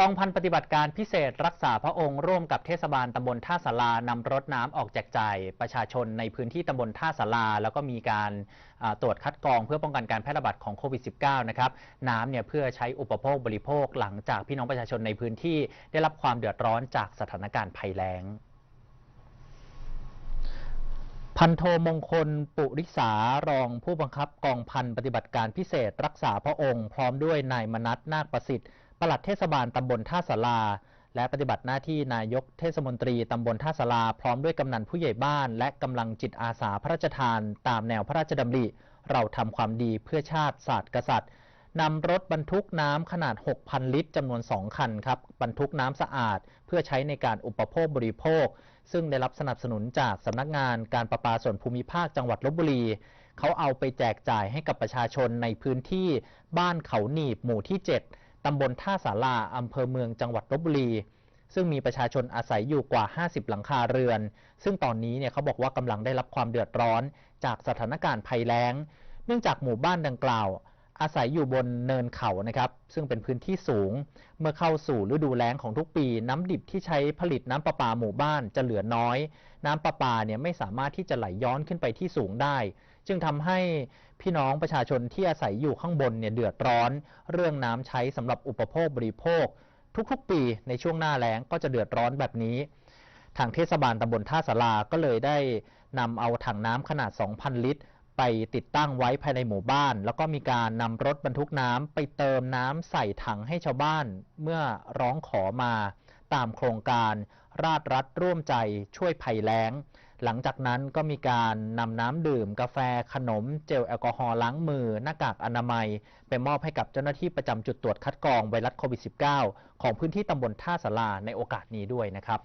กองพันปฏิบัติการพิเศษรักษาพระองค์ร่วมกับเทศบาลตำบลท่าสารานำรถน้ำออกแจกจ่ายประชาชนในพื้นที่ตำบลท่าสาราแล้วก็มีการตรวจคัดกรองเพื่อป้องกันการแพร่ระบาดของโควิด -19 นะครับน้ำเนี่ยเพื่อใช้อุปโภคบริโภคหลังจากพี่น้องประชาชนในพื้นที่ได้รับความเดือดร้อนจากสถานการณ์ภัยแล้งพันโทมงคล ปุริสารองผู้บังคับกองพันปฏิบัติการพิเศษรักษาพระองค์ พร้อมด้วยนายมนัทนาคประสิทธิ์ ปลัดเทศบาลตำบลท่าสาราและปฏิบัติหน้าที่นายกเทศมนตรีตำบลท่าสาราพร้อมด้วยกำนันผู้ใหญ่บ้าน และกำลังจิตอาสาพระราชทาน ตามแนวพระราชดำริ เราทำความดีเพื่อชาติศาสตร์กษัตริย์นำรถบรรทุกน้ำขนาด 6,000 ลิตรจำนวน 2 คันครับ บรรทุกน้ำสะอาด เพื่อใช้ในการอุปโภคบริโภค ซึ่งได้รับสนับสนุนจากสำนักงานการประปาส่วนภูมิภาคจังหวัดลบบุรี เขาเอาไปแจกจ่ายให้กับประชาชนในพื้นที่บ้านเขาหนีบหมู่ที่ 7 ตำบลท่าสาราอำเภอเมืองจังหวัดลบบุรี ซึ่งมีประชาชนอาศัยอยู่กว่า 50 หลังคาเรือน ซึ่งตอนนี้เนี่ยเขาบอกว่ากำลังได้รับความเดือดร้อนจากสถานการณ์ภัยแล้ง เนื่องจากหมู่บ้านดังกล่าว อาศัยอยู่บนเนินเขานะครับ ซึ่งเป็นพื้นที่สูง เมื่อเข้าสู่ฤดูแล้งของทุกปี น้ำดิบที่ใช้ผลิตน้ำประปาหมู่บ้านจะเหลือน้อย น้ำประปาเนี่ยไม่สามารถที่จะไหลย้อนขึ้นไปที่สูงได้ จึงทำให้พี่น้องประชาชนที่อาศัยอยู่ข้างบนเนี่ยเดือดร้อน เรื่องน้ำใช้สำหรับอุปโภคบริโภค ทุกๆ ปีในช่วงหน้าแล้งก็จะเดือดร้อนแบบนี้ ทางเทศบาลตำบลท่าสาราก็เลยได้นำเอาถังน้ำขนาด 2,000 ลิตร ไปติดตั้งไว้ภายในหมู่บ้าน แล้วก็มีการนำรถบรรทุกน้ำไปเติมน้ำใส่ถังให้ชาวบ้านเมื่อร้องขอมาตามโครงการราชรัฐร่วมใจช่วยภัยแล้ง หลังจากนั้นก็มีการนำน้ำดื่ม กาแฟขนม เจลแอลกอฮอล์ล้างมือ หน้ากากอนามัย ไปมอบให้กับเจ้าหน้าที่ประจำจุดตรวจคัดกรองไวรัสโควิด -19 ของพื้นที่ตำบลท่าสาราในโอกาสนี้ด้วยนะครับ